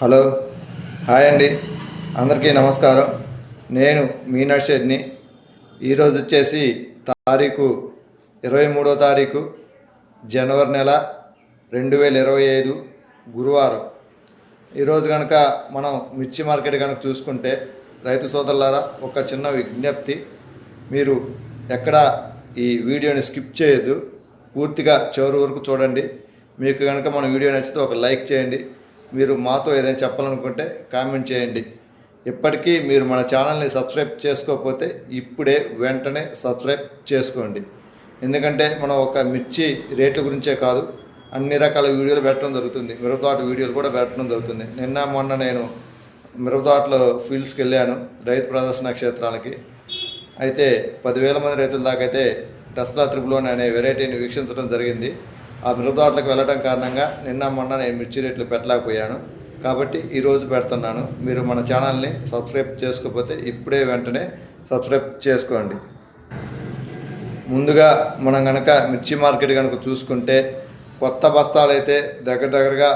Hello. Hi అండి. అందరికీ నమస్కారం. నేను మీనా షెడ్ని ఈరోజు వచ్చేసి తారీఖు ఇరవై మూడో తారీఖు జనవరి నెల రెండు వేల ఇరవై ఐదు గురువారం. ఈరోజు కనుక మనం మిర్చి మార్కెట్ కనుక చూసుకుంటే రైతు సోదరులారా ఒక చిన్న విజ్ఞప్తి. మీరు ఎక్కడ ఈ వీడియోని స్కిప్ చేయొద్దు. పూర్తిగా చివరి వరకు చూడండి. మీకు కనుక మన వీడియో నచ్చితే ఒక లైక్ చేయండి. మీరు మాతో ఏదైనా చెప్పాలనుకుంటే కామెంట్ చేయండి. ఇప్పటికీ మీరు మన ఛానల్ని సబ్స్క్రైబ్ చేసుకోకపోతే ఇప్పుడే వెంటనే సబ్స్క్రైబ్ చేసుకోండి. ఎందుకంటే మనం ఒక మిర్చి రేట్ల గురించే కాదు అన్ని రకాల వీడియోలు పెట్టడం జరుగుతుంది. మిరపతోట వీడియోలు కూడా పెట్టడం జరుగుతుంది. నిన్న మొన్న నేను మిరపతోటలో ఫీల్డ్స్కి వెళ్ళాను రైతు ప్రదర్శన క్షేత్రాలకి. అయితే పదివేల మంది రైతుల దాకైతే అయితే త్రిపులోని అనే వెరైటీని వీక్షించడం జరిగింది. ఆ మిరపతోటలకు వెళ్ళడం కారణంగా నిన్న మొన్న నేను మిర్చి రేట్లు పెట్టలేకపోయాను. కాబట్టి ఈరోజు పెడుతున్నాను. మీరు మన ఛానల్ని సబ్స్క్రైబ్ చేసుకోకపోతే ఇప్పుడే వెంటనే సబ్స్క్రైబ్ చేసుకోండి. ముందుగా మనం కనుక మిర్చి మార్కెట్ కనుక చూసుకుంటే కొత్త బస్తాలు అయితే దగ్గర దగ్గరగా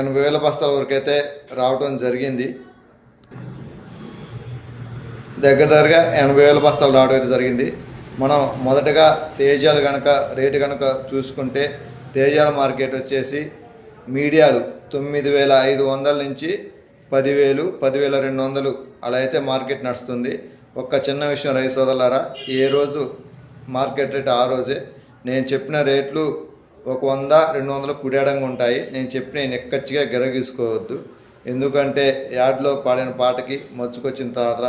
ఎనభై వేల బస్తాల వరకు అయితే రావడం జరిగింది. దగ్గర దగ్గరగా ఎనభై వేల బస్తాలు రావడం అయితే జరిగింది. మనం మొదటగా తేజాలు కనుక రేటు కనుక చూసుకుంటే తేజాల మార్కెట్ వచ్చేసి మీడియాలు తొమ్మిది వేల ఐదు వందల నుంచి పదివేలు పదివేల రెండు వందలు అలా అయితే మార్కెట్ నడుస్తుంది. ఒక్క చిన్న విషయం రైతు సోదరులారా ఏ రోజు మార్కెట్ రేట్ ఆ రోజే. నేను చెప్పిన రేట్లు ఒక వంద రెండు వందలు కుడేడంగా ఉంటాయి. నేను చెప్పిన నెక్కచ్చిగా గిరగీసుకోవద్దు. ఎందుకంటే యాడ్లో పాడిన పాటకి మచ్చుకొచ్చిన తర్వాత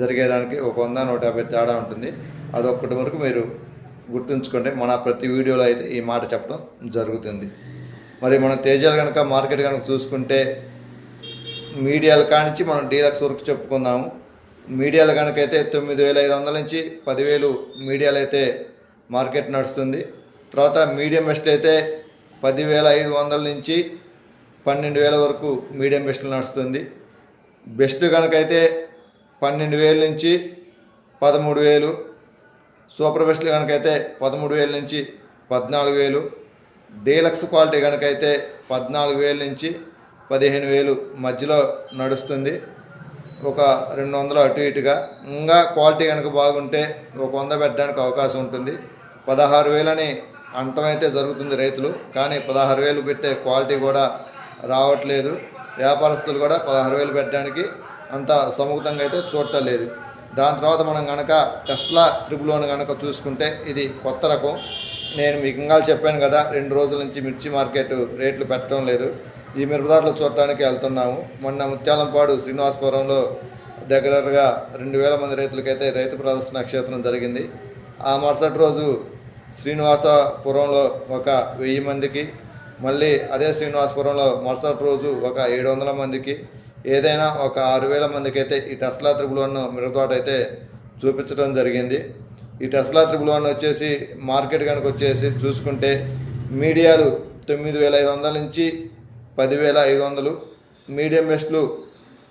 జరిగేదానికి ఒక వంద నూట యాభై తేడా ఉంటుంది. అదొక్కటి వరకు మీరు గుర్తుంచుకుంటే మన ప్రతి వీడియోలో అయితే ఈ మాట చెప్పడం జరుగుతుంది. మరి మనం తేజాలు కనుక మార్కెట్ కనుక చూసుకుంటే మీడియాల కానించి మనం డీలక్స్ వరకు చెప్పుకుందాము. మీడియాలు కనుకైతే తొమ్మిది వేల ఐదు వందల నుంచి పదివేలు మీడియాలు అయితే మార్కెట్ నడుస్తుంది. తర్వాత మీడియం బెస్ట్ అయితే పదివేల ఐదు వందల నుంచి పన్నెండు వేల వరకు మీడియం బెస్ట్లు నడుస్తుంది. బెస్ట్ కనుకైతే పన్నెండు వేల నుంచి పదమూడు వేలు సూపర్ బెస్ట్లు కనుకైతే పదమూడు వేల నుంచి పద్నాలుగు వేలు. డీలక్స్ క్వాలిటీ కనుకైతే పద్నాలుగు వేల నుంచి పదిహేను వేలు మధ్యలో నడుస్తుంది. ఒక రెండు వందలు అటు ఇటుగా. ఇంకా క్వాలిటీ కనుక బాగుంటే ఒక వంద పెట్టడానికి అవకాశం ఉంటుంది. పదహారు వేలని అంటమైతే జరుగుతుంది రైతులు. కానీ పదహారు వేలు పెట్టే క్వాలిటీ కూడా రావట్లేదు. వ్యాపారస్తులు కూడా పదహారు వేలు పెట్టడానికి అంత సముఖతంగా అయితే చూడటం లేదు. దాని తర్వాత మనం కనుక టెస్లా త్రిపులోన్ కనుక చూసుకుంటే ఇది కొత్త రకం. నేను మీకు ఇంకా చెప్పాను కదా రెండు రోజుల నుంచి మిర్చి మార్కెట్ రేట్లు పెట్టడం లేదు. ఈ మిరపదారులు చూడటానికి వెళ్తున్నాము. మొన్న ముత్యాలంపాడు శ్రీనివాసపురంలో దగ్గరగా రెండు వేల మంది రైతులకైతే రైతు ప్రదర్శన క్షేత్రం జరిగింది. ఆ మరుసటి రోజు శ్రీనివాసపురంలో ఒక వెయ్యి మందికి మళ్ళీ అదే శ్రీనివాసపురంలో మరుసటి రోజు ఒక ఏడు వందల మందికి ఏదైనా ఒక ఆరు వేల మందికి అయితే ఈ టెస్లా త్రిబుల్ వన్ మిరతోట అయితే చూపించడం జరిగింది. ఈ టెస్లా త్రిబుల్ వన్ వచ్చేసి మార్కెట్ కనుక వచ్చేసి చూసుకుంటే మీడియాలు తొమ్మిది వేల ఐదు వందల నుంచి పదివేల ఐదు వందలు మీడియం బెస్ట్లు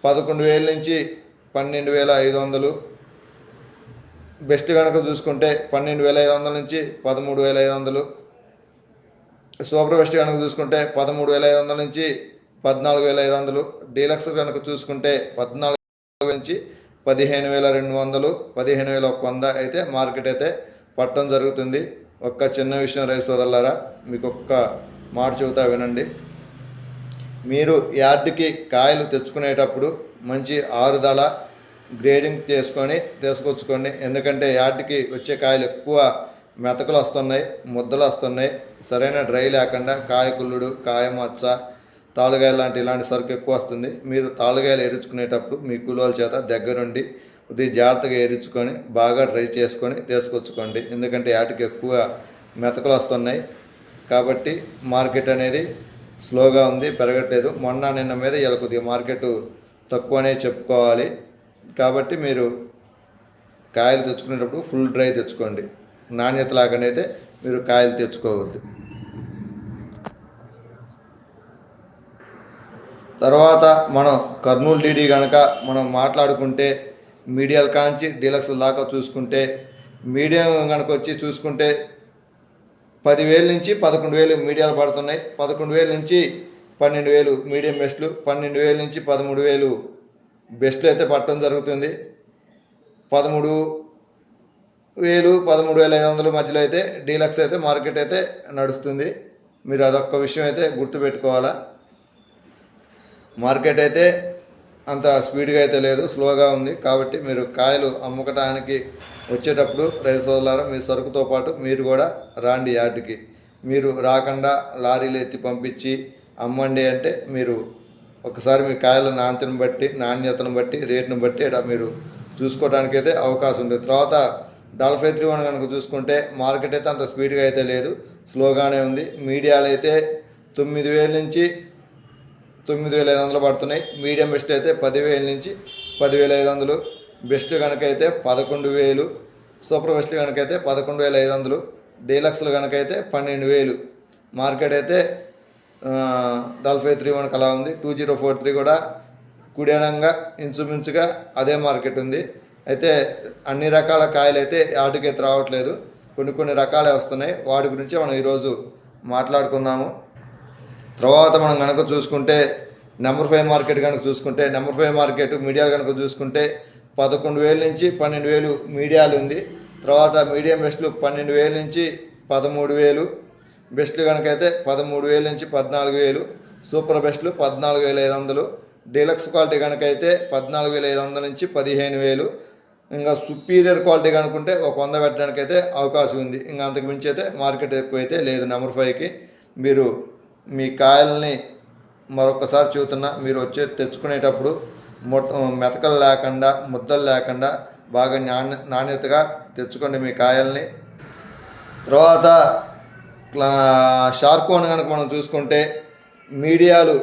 పదకొండు వేల నుంచి పన్నెండు వేల ఐదు వందలు బెస్ట్ కనుక చూసుకుంటే పన్నెండు వేల ఐదు వందల నుంచి పదమూడు వేల ఐదు వందలు సూపర్ బెస్ట్ కనుక చూసుకుంటే పదమూడు వేల ఐదు వందల నుంచి పద్నాలుగు వేల ఐదు వందలు. డీలక్స్ కనుక చూసుకుంటే పద్నాలుగు నుంచి పదిహేను వేల రెండు వందలు పదిహేను వేల ఒక వంద అయితే మార్కెట్ అయితే పట్టడం జరుగుతుంది. ఒక్క చిన్న విషయం రైతు సోదరులారా మీకు ఒక్క మాట చెబుతా వినండి. మీరు యార్డ్కి కాయలు తెచ్చుకునేటప్పుడు మంచి ఆరుదల గ్రేడింగ్ చేసుకొని తీసుకొచ్చుకోండి. ఎందుకంటే యార్డ్కి వచ్చే కాయలు ఎక్కువ మెతకలు వస్తున్నాయి ముద్దలు వస్తున్నాయి సరైన డ్రై లేకుండా కాయ కుళ్ళుడు కాయ మచ్చ తాలుగాయలు లాంటి ఇలాంటి సరుకు ఎక్కువ వస్తుంది. మీరు తాలుగాయలు ఎరుచుకునేటప్పుడు మీ కూలోల చేత దగ్గరుండి కొద్దిగా జాగ్రత్తగా ఎరుచుకొని బాగా డ్రై చేసుకొని తీసుకొచ్చుకోండి. ఎందుకంటే వాటికి ఎక్కువ మెతకలు వస్తున్నాయి. కాబట్టి మార్కెట్ అనేది స్లోగా ఉంది పెరగట్లేదు. మొన్న నిన్న మీద ఇలా కొద్దిగా మార్కెట్ తక్కువనే చెప్పుకోవాలి. కాబట్టి మీరు కాయలు తెచ్చుకునేటప్పుడు ఫుల్ డ్రై తెచ్చుకోండి. నాణ్యత లాగానైతే మీరు కాయలు తెచ్చుకోవద్దు. తర్వాత మనం కర్నూలు డీడీ కనుక మనం మాట్లాడుకుంటే మీడియాల కాంచి డీలక్స్ దాకా చూసుకుంటే మీడియం కనుక వచ్చి చూసుకుంటే పదివేల నుంచి పదకొండు వేలు మీడియాలు పడుతున్నాయి. పదకొండు వేల నుంచి పన్నెండు వేలు మీడియం బెస్ట్లు పన్నెండు వేల నుంచి పదమూడు వేలు బెస్ట్లు అయితే పట్టడం జరుగుతుంది. పదమూడు వేలు పదమూడు వేల ఐదు వందల మధ్యలో అయితే డీలక్స్ అయితే మార్కెట్ అయితే నడుస్తుంది. మీరు అదొక్క విషయం అయితే గుర్తుపెట్టుకోవాలా? మార్కెట్ అయితే అంత స్పీడ్గా అయితే లేదు స్లోగా ఉంది. కాబట్టి మీరు కాయలు అమ్ముకటానికి వచ్చేటప్పుడు రైతు సోదరులారా మీ సరుకుతో పాటు మీరు కూడా రాండి యార్డ్కి. మీరు రాకుండా లారీలు ఎత్తి పంపించి అమ్మండి అంటే మీరు ఒకసారి మీ కాయల నాణ్యతను బట్టి నాణ్యతను బట్టి రేటును బట్టి ఇలా మీరు చూసుకోవడానికి అయితే అవకాశం ఉంది. తర్వాత డాల్ఫై త్రీ వన్ కనుక చూసుకుంటే మార్కెట్ అయితే అంత స్పీడ్గా అయితే లేదు స్లోగానే ఉంది. మీడియాలు అయితే తొమ్మిది వేల నుంచి తొమ్మిది వేల ఐదు వందలు పడుతున్నాయి. మీడియం బెస్ట్ అయితే పదివేల నుంచి పదివేల ఐదు వందలు. బెస్ట్ కనుక అయితే పదకొండు వేలు. సూపర్ బెస్ట్ కనుక అయితే పదకొండు వేల ఐదు వందలు. డీలక్స్లు కనుక అయితే పన్నెండు వేలు. మార్కెట్ అయితే డల్ఫై త్రీ వన్కి అలా ఉంది. టూ జీరో ఫోర్ త్రీ కూడా కుడేనంగా ఇంచుమించుగా అదే మార్కెట్ ఉంది. అయితే అన్ని రకాల కాయలు అయితే ఆటికి అయితే రావట్లేదు. కొన్ని కొన్ని రకాలే వస్తున్నాయి. వాటి గురించి మనం ఈరోజు మాట్లాడుకుందాము. తర్వాత మనం కనుక చూసుకుంటే నెంబర్ ఫైవ్ మార్కెట్ కనుక చూసుకుంటే నెంబర్ ఫైవ్ మార్కెట్ మీడియా కనుక చూసుకుంటే పదకొండు వేల నుంచి పన్నెండు వేలు మీడియాలు ఉంది. తర్వాత మీడియం బెస్ట్లు పన్నెండు వేల నుంచి పదమూడు వేలు బెస్ట్లు కనుక అయితే పదమూడు వేల నుంచి పద్నాలుగు వేలు సూపర్ బెస్ట్లు పద్నాలుగు వేల ఐదు వందలు డీలక్స్ క్వాలిటీ కనుక అయితే పద్నాలుగు వేల ఐదు వందల నుంచి పదిహేను వేలు. ఇంకా సుపీరియర్ క్వాలిటీ కనుకుంటే ఒక వంద పెట్టడానికి అయితే అవకాశం ఉంది. ఇంకా అంతకు మించి అయితే మార్కెట్ ఎక్కువ అయితే లేదు నెంబర్ ఫైవ్కి. మీరు మీ కాయల్ని మరొకసారి చూతున్నా మీరు వచ్చే తెచ్చుకునేటప్పుడు మెతకలు లేకుండా ముద్దలు లేకుండా బాగా నాణ్య నాణ్యతగా తెచ్చుకోండి మీ కాయల్ని. తర్వాత క్లా- షార్కోన్ కనుక మనం చూసుకుంటే మీడియాలు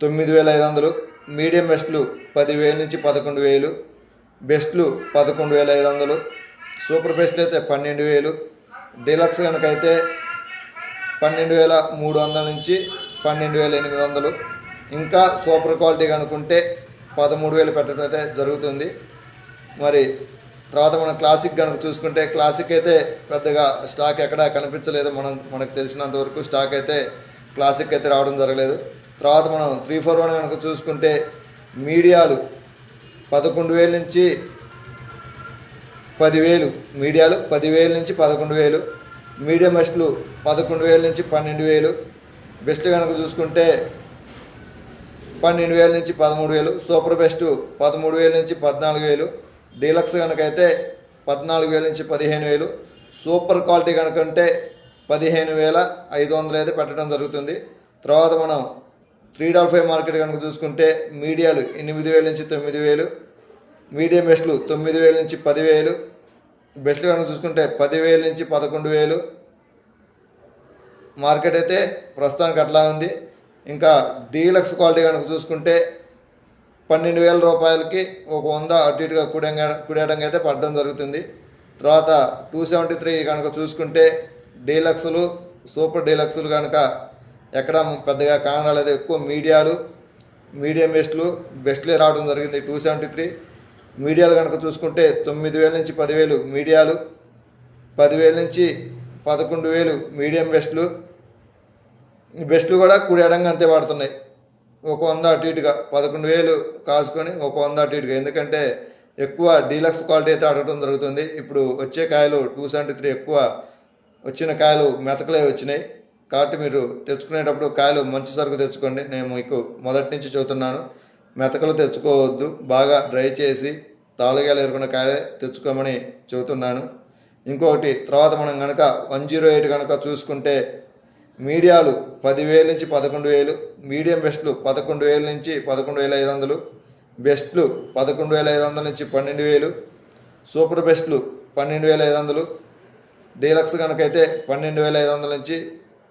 తొమ్మిది వేల ఐదు వందలు మీడియం బెస్ట్లు పదివేల నుంచి పదకొండు వేలు బెస్ట్లు పదకొండు వేల ఐదు వందలు సూపర్ బెస్ట్లు అయితే పన్నెండు వేలు డీలక్స్ కనుక అయితే పన్నెండు వేల మూడు వందల నుంచి పన్నెండు వేల ఎనిమిది వందలు. ఇంకా సూపర్ క్వాలిటీ కనుక్కుంటే పదమూడు వేలు పెట్టడం అయితే జరుగుతుంది. మరి తర్వాత మనం క్లాసిక్ కనుక చూసుకుంటే క్లాసిక్ అయితే పెద్దగా స్టాక్ ఎక్కడా కనిపించలేదు మనం మనకు తెలిసినంత వరకు స్టాక్ అయితే క్లాసిక్ అయితే రావడం జరగలేదు. తర్వాత మనం త్రీ ఫోర్ వన్ కనుక చూసుకుంటే మీడియాలు పదకొండు వేల నుంచి పదివేలు మీడియాలు పదివేల నుంచి పదకొండు వేలు. మీడియం బెస్ట్లు పదకొండు వేల నుంచి పన్నెండు వేలు. బెస్ట్ కనుక చూసుకుంటే పన్నెండు వేల నుంచి పదమూడు వేలు. సూపర్ బెస్ట్ పదమూడు వేల నుంచి పద్నాలుగు వేలు. డీలక్స్ కనుక అయితే పద్నాలుగు వేల నుంచి పదిహేను వేలు. సూపర్ క్వాలిటీ కనుక ఉంటే పదిహేను వేల ఐదు వందలు అయితే పెట్టడం జరుగుతుంది. తర్వాత మనం త్రీ డాల్ ఫైవ్ మార్కెట్ కనుక చూసుకుంటే మీడియాలు ఎనిమిది వేల నుంచి తొమ్మిది వేలు. మీడియం బెస్ట్లు తొమ్మిది వేల నుంచి పదివేలు బెస్ట్ కనుక చూసుకుంటే పదివేలు నుంచి పదకొండు వేలు. మార్కెట్ అయితే ప్రస్తుతానికి అట్లా ఉంది. ఇంకా డీలక్స్ క్వాలిటీ కనుక చూసుకుంటే పన్నెండు వేల రూపాయలకి ఒక వంద అటు ఇటుగా కుడంగా కుడేయడం అయితే పడడం జరుగుతుంది. తర్వాత టూ సెవెంటీ త్రీ కనుక చూసుకుంటే డీలక్సులు సూపర్ డీలక్స్లు కనుక ఎక్కడ పెద్దగా కానరాలేదు ఎక్కువ మీడియాలు మీడియం బెస్ట్లు బెస్ట్లే రావడం జరిగింది టూ సెవెంటీ త్రీ. మీడియాలు కనుక చూసుకుంటే తొమ్మిది వేల నుంచి పదివేలు మీడియాలు పదివేల నుంచి పదకొండు వేలు మీడియం బెస్ట్లు. బెస్ట్లు కూడా కుడేడంగా అంతే పడుతున్నాయి ఒక వంద అటు ఇటుగా పదకొండు వేలు కాసుకొని ఒక వంద అటు ఇటుగా. ఎందుకంటే ఎక్కువ డీలక్స్ క్వాలిటీ అయితే అడగడం జరుగుతుంది. ఇప్పుడు వచ్చే కాయలు టూ సెవెంటీ త్రీ ఎక్కువ వచ్చిన కాయలు మెతకలే వచ్చినాయి. కాబట్టి మీరు తెచ్చుకునేటప్పుడు కాయలు మంచి సరుకు తెచ్చుకోండి. నేను మీకు మొదటి నుంచి చెబుతున్నాను. మెతకలు తెచ్చుకోవద్దు. బాగా డ్రై చేసి తాలుగాలు ఎరుకున్న కాయలే తెచ్చుకోమని చెబుతున్నాను. ఇంకొకటి తర్వాత మనం కనుక వన్ జీరో ఎయిట్ కనుక చూసుకుంటే మీడియాలు పదివేల నుంచి పదకొండు వేలు మీడియం బెస్ట్లు పదకొండు వేల నుంచి పదకొండు వేల ఐదు వందలు బెస్ట్లు పదకొండు వేల ఐదు వందల నుంచి పన్నెండు వేలు సూపర్ బెస్ట్లు పన్నెండు వేల ఐదు వందలు డీలక్స్ కనుకైతే పన్నెండు వేల ఐదు వందల నుంచి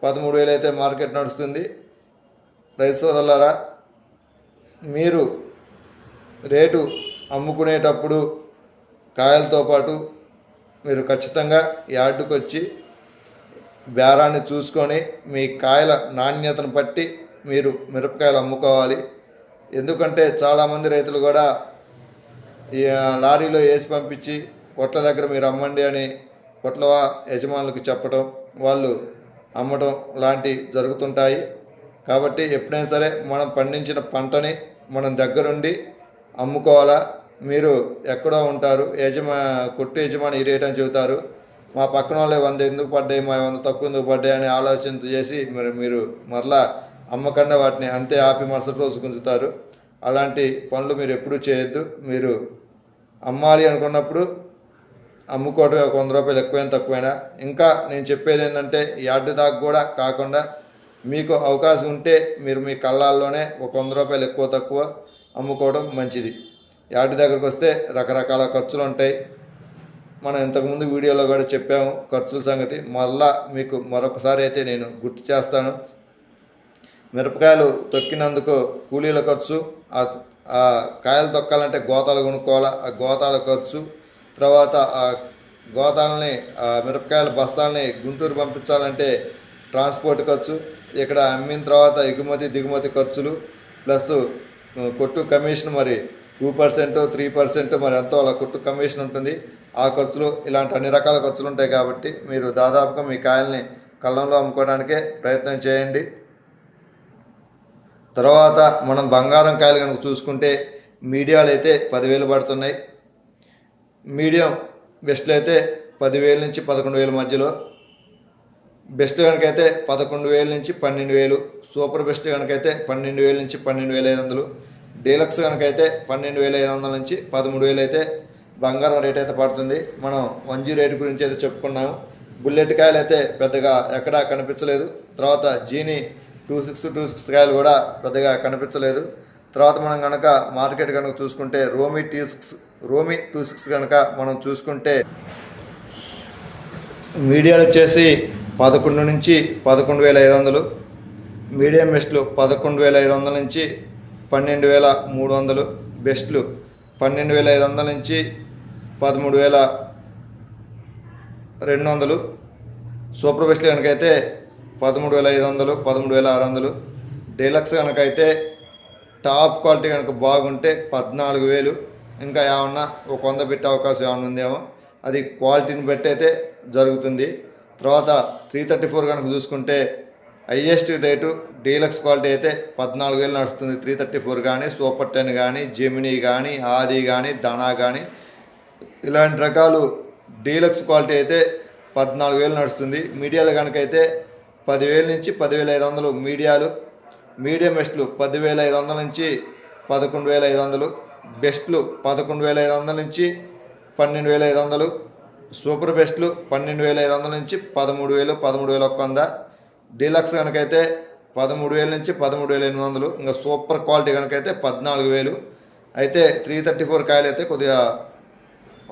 పదమూడు వేలు అయితే మార్కెట్ నడుస్తుంది. రైతు సోదరులారా మీరు రేటు అమ్ముకునేటప్పుడు కాయలతో పాటు మీరు ఖచ్చితంగా యార్డుకు వచ్చి బేరాన్ని చూసుకొని మీ కాయల నాణ్యతను బట్టి మీరు మిరపకాయలు అమ్ముకోవాలి. ఎందుకంటే చాలామంది రైతులు కూడా ఈ లారీలో వేసి పంపించి పొట్ల దగ్గర మీరు అమ్మండి అని పొట్ల యజమానులకు చెప్పడం వాళ్ళు అమ్మటం లాంటివి జరుగుతుంటాయి. కాబట్టి ఎప్పుడైనా సరే మనం పండించిన పంటని మనం దగ్గరుండి అమ్ముకోవాలా? మీరు ఎక్కడో ఉంటారు యజమా కొట్టు యజమాని ఈ రేట్ అని చెబుతారు. మా పక్కన వాళ్ళే వంద ఎందుకు పడ్డాయి మా వంద తక్కువ ఎందుకు పడ్డాయి అని ఆలోచన చేసి మరి మీరు మరలా అమ్మకుండా వాటిని అంతే ఆపి మరుసటి రోజు గుంజుతారు. అలాంటి పనులు మీరు ఎప్పుడూ చేయొద్దు. మీరు అమ్మాలి అనుకున్నప్పుడు అమ్ముకోవటం ఒక వంద రూపాయలు ఎక్కువైనా తక్కువైనా. ఇంకా నేను చెప్పేది ఏంటంటే యార్డ్ దాకా కూడా కాకుండా మీకు అవకాశం ఉంటే మీరు మీ కళ్ళాల్లోనే ఒక వంద రూపాయలు ఎక్కువ తక్కువ అమ్ముకోవడం మంచిది. యాటి దగ్గరకు వస్తే రకరకాల ఖర్చులు ఉంటాయి. మనం ఇంతకుముందు వీడియోలో కూడా చెప్పాము ఖర్చుల సంగతి. మళ్ళా మీకు మరొకసారి అయితే నేను గుర్తు చేస్తాను. మిరపకాయలు తొక్కినందుకు కూలీల ఖర్చు ఆ- కాయలు తొక్కాలంటే గోతాలు కొనుక్కోవాలా? ఆ గోతాల ఖర్చు తర్వాత ఆ గోతాలని ఆ మిరపకాయల బస్తాలని గుంటూరు పంపించాలంటే ట్రాన్స్పోర్ట్ ఖర్చు ఇక్కడ అమ్మిన తర్వాత ఎగుమతి దిగుమతి ఖర్చులు ప్లస్ కొట్టు కమిషన్ మరి టూ పర్సెంట్ త్రీ పర్సెంట్ మరి ఎంతో అలా కొట్టు కమిషన్ ఉంటుంది. ఆ ఖర్చులు ఇలాంటి అన్ని రకాల ఖర్చులు ఉంటాయి కాబట్టి మీరు దాదాపుగా మీ కాయల్ని కళ్ళంలో అమ్ముకోవడానికే ప్రయత్నం చేయండి. తర్వాత మనం బంగారం కాయలు కనుక చూసుకుంటే మీడియాలు అయితే పదివేలు పడుతున్నాయి. మీడియం బెస్ట్లు అయితే పదివేల నుంచి పదకొండు వేల మధ్యలో. బెస్ట్ కనుకైతే పదకొండు వేల నుంచి పన్నెండు వేలు. సూపర్ బెస్ట్ కనుకైతే పన్నెండు వేల నుంచి పన్నెండు వేల ఐదు వందలు. డీలక్స్ కనుకైతే పన్నెండు వేల ఐదు వందల నుంచి పదమూడు వేలు అయితే బంగారం రేట్ అయితే పడుతుంది. మనం వన్ జీ రేట్ గురించి అయితే చెప్పుకున్నాము. బుల్లెట్ కాయలు అయితే పెద్దగా ఎక్కడా కనిపించలేదు. తర్వాత జీని టూ సిక్స్ టూ సిక్స్ కాయలు కూడా పెద్దగా కనిపించలేదు. తర్వాత మనం కనుక మార్కెట్ కనుక చూసుకుంటే రోమి టూ సిక్స్ రోమి టూ సిక్స్ కనుక మనం చూసుకుంటే మీడియాలు వచ్చేసి పదకొండు నుంచి పదకొండు వేల ఐదు వందలు మీడియం బెస్ట్లు పదకొండు వేల ఐదు వందల నుంచి పన్నెండు వేల మూడు వందలు బెస్ట్లు పన్నెండు వేల ఐదు వందల నుంచి పదమూడు వేల రెండు వందలు సూపర్ బెస్ట్లు కనుకైతే పదమూడు వేల ఐదు వందలు పదమూడు వేల ఆరు వందలు డీలక్స్ కనుకైతే టాప్ క్వాలిటీ కనుక బాగుంటే పద్నాలుగు వేలు ఇంకా ఏమన్నా ఒక వంద పెట్టే అవకాశం ఏమైనా ఉందేమో అది క్వాలిటీని బట్టి అయితే జరుగుతుంది. తర్వాత త్రీ థర్టీ ఫోర్ కనుక చూసుకుంటే హైయెస్ట్ రేటు డీలక్స్ క్వాలిటీ అయితే పద్నాలుగు వేలు నడుస్తుంది. త్రీ థర్టీ ఫోర్ కానీ సూపర్ టెన్ కానీ జెమినీ కానీ ఆది కానీ ధనా కానీ ఇలాంటి రకాలు డీలక్స్ క్వాలిటీ అయితే పద్నాలుగు వేలు నడుస్తుంది. మీడియాలు కనుకైతే పదివేల నుంచి పదివేల ఐదు వందలు మీడియాలు మీడియం బెస్ట్లు పదివేల ఐదు వందల నుంచి పదకొండు వేల ఐదు వందలు బెస్ట్లు పదకొండు వేల ఐదు వందల నుంచి పన్నెండు వేల ఐదు వందలు సూపర్ బెస్ట్లు పన్నెండు వేల ఐదు వందల నుంచి పదమూడు వేలు పదమూడు వేల ఒక్క వంద డీలక్స్ కనుకైతే పదమూడు వేల నుంచి పదమూడు వేల ఎనిమిది వందలు. ఇంకా సూపర్ క్వాలిటీ కనుకైతే పద్నాలుగు వేలు. అయితే త్రీ థర్టీ ఫోర్ కాయలు అయితే కొద్దిగా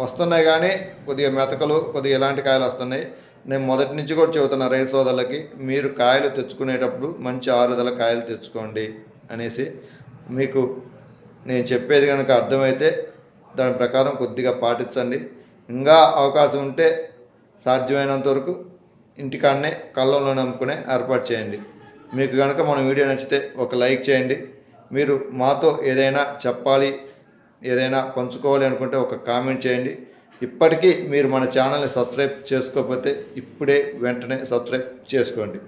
వస్తున్నాయి కానీ కొద్దిగా మెతకలు కొద్దిగా ఇలాంటి కాయలు వస్తున్నాయి. నేను మొదటి నుంచి కూడా చెబుతున్నా రైతు సోదరులకి మీరు కాయలు తెచ్చుకునేటప్పుడు మంచి ఆరుదల కాయలు తెచ్చుకోండి అనేసి. మీకు నేను చెప్పేది కనుక అర్థమైతే దాని ప్రకారం కొద్దిగా పాటించండి. ఇంకా అవకాశం ఉంటే సాధ్యమైనంత వరకు ఇంటికాడనే కళ్ళంలో నమ్ముకునే ఏర్పాటు చేయండి. మీకు కనుక మన వీడియో నచ్చితే ఒక లైక్ చేయండి. మీరు మాతో ఏదైనా చెప్పాలి ఏదైనా పంచుకోవాలి అనుకుంటే ఒక కామెంట్ చేయండి. ఇప్పటికీ మీరు మన ఛానల్ని సబ్స్క్రైబ్ చేసుకోకపోతే ఇప్పుడే వెంటనే సబ్స్క్రైబ్ చేసుకోండి.